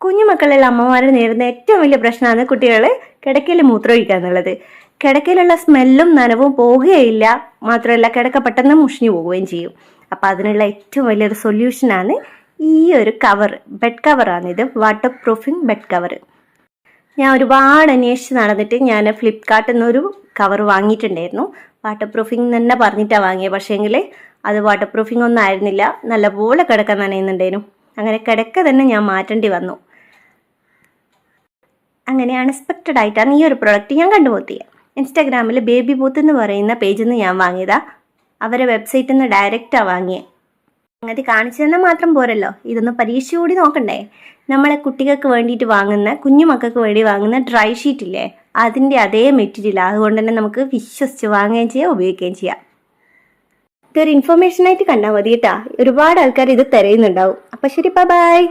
കുഞ്ഞുമക്കളുള്ള അമ്മമാർ നേരിടുന്ന ഏറ്റവും വലിയ പ്രശ്നമാണ് കുട്ടികൾ കിടക്കയിൽ മൂത്രമൊഴിക്കുക എന്നുള്ളത്. കിടക്കയിലുള്ള സ്മെല്ലും നനവും പോവുകയില്ല. മാത്രമല്ല കിടക്ക പെട്ടെന്ന് മുഷിഞ്ഞു പോവുകയും ചെയ്യും. അപ്പോൾ അതിനുള്ള ഏറ്റവും വലിയൊരു സൊല്യൂഷനാണ് ഈ ഒരു കവർ ബെഡ് കവറാണിത് വാട്ടർ പ്രൂഫിംഗ് ബെഡ് കവർ ഞാൻ ഒരുപാട് അന്വേഷിച്ച് നടന്നിട്ട് ഞാൻ ഫ്ലിപ്കാർട്ടിൽ നിന്നൊരു കവർ വാങ്ങിയിട്ടുണ്ടായിരുന്നു. വാട്ടർ പ്രൂഫിംഗ് തന്നെ പറഞ്ഞിട്ടാണ് വാങ്ങിയത് പക്ഷേങ്കിൽ അത് വാട്ടർ പ്രൂഫിംഗ് ഒന്നും ആയിരുന്നില്ല. നല്ലപോലെ കിടക്കാൻ നനയുന്നുണ്ടായിരുന്നു. അങ്ങനെ കിടക്ക തന്നെ ഞാൻ മാറ്റേണ്ടി വന്നു. അങ്ങനെ അൺഎക്സ്പെക്റ്റഡ് ആയിട്ടാണ് ഈ ഒരു പ്രോഡക്റ്റ് ഞാൻ കണ്ടുപോത്തിയത് ഇൻസ്റ്റാഗ്രാമിൽ ബേബി ബൂത്ത് എന്ന് പറയുന്ന പേജിൽ നിന്ന് ഞാൻ വാങ്ങിയതാ. അവരെ വെബ്സൈറ്റിൽ നിന്ന് ഡയറക്റ്റാണ് വാങ്ങിയത് അങ്ങനെ കാണിച്ചു തന്നാൽ മാത്രം പോരല്ലോ. ഇതൊന്ന് പരീക്ഷ കൂടി നോക്കണ്ടേ? നമ്മളെ കുട്ടികൾക്ക് വേണ്ടിയിട്ട് വാങ്ങുന്ന കുഞ്ഞുമക്കൾക്ക് വേണ്ടി വാങ്ങുന്ന ഡ്രൈ ഷീറ്റ് ഇല്ലേ? അതിന്റെ അതേ മെറ്റീരിയൽ അതുകൊണ്ട് തന്നെ നമുക്ക് വിശ്വസിച്ച് വാങ്ങുകയും ചെയ്യാം ഉപയോഗിക്കുകയും ചെയ്യാം. ഇതൊരു ഇൻഫർമേഷൻ ആയിട്ട് കണ്ടാൽ മതി കേട്ടാ. ഒരുപാട് ആൾക്കാർ ഇത് തിരയുന്നുണ്ടാവും. അപ്പം ശരി ബൈ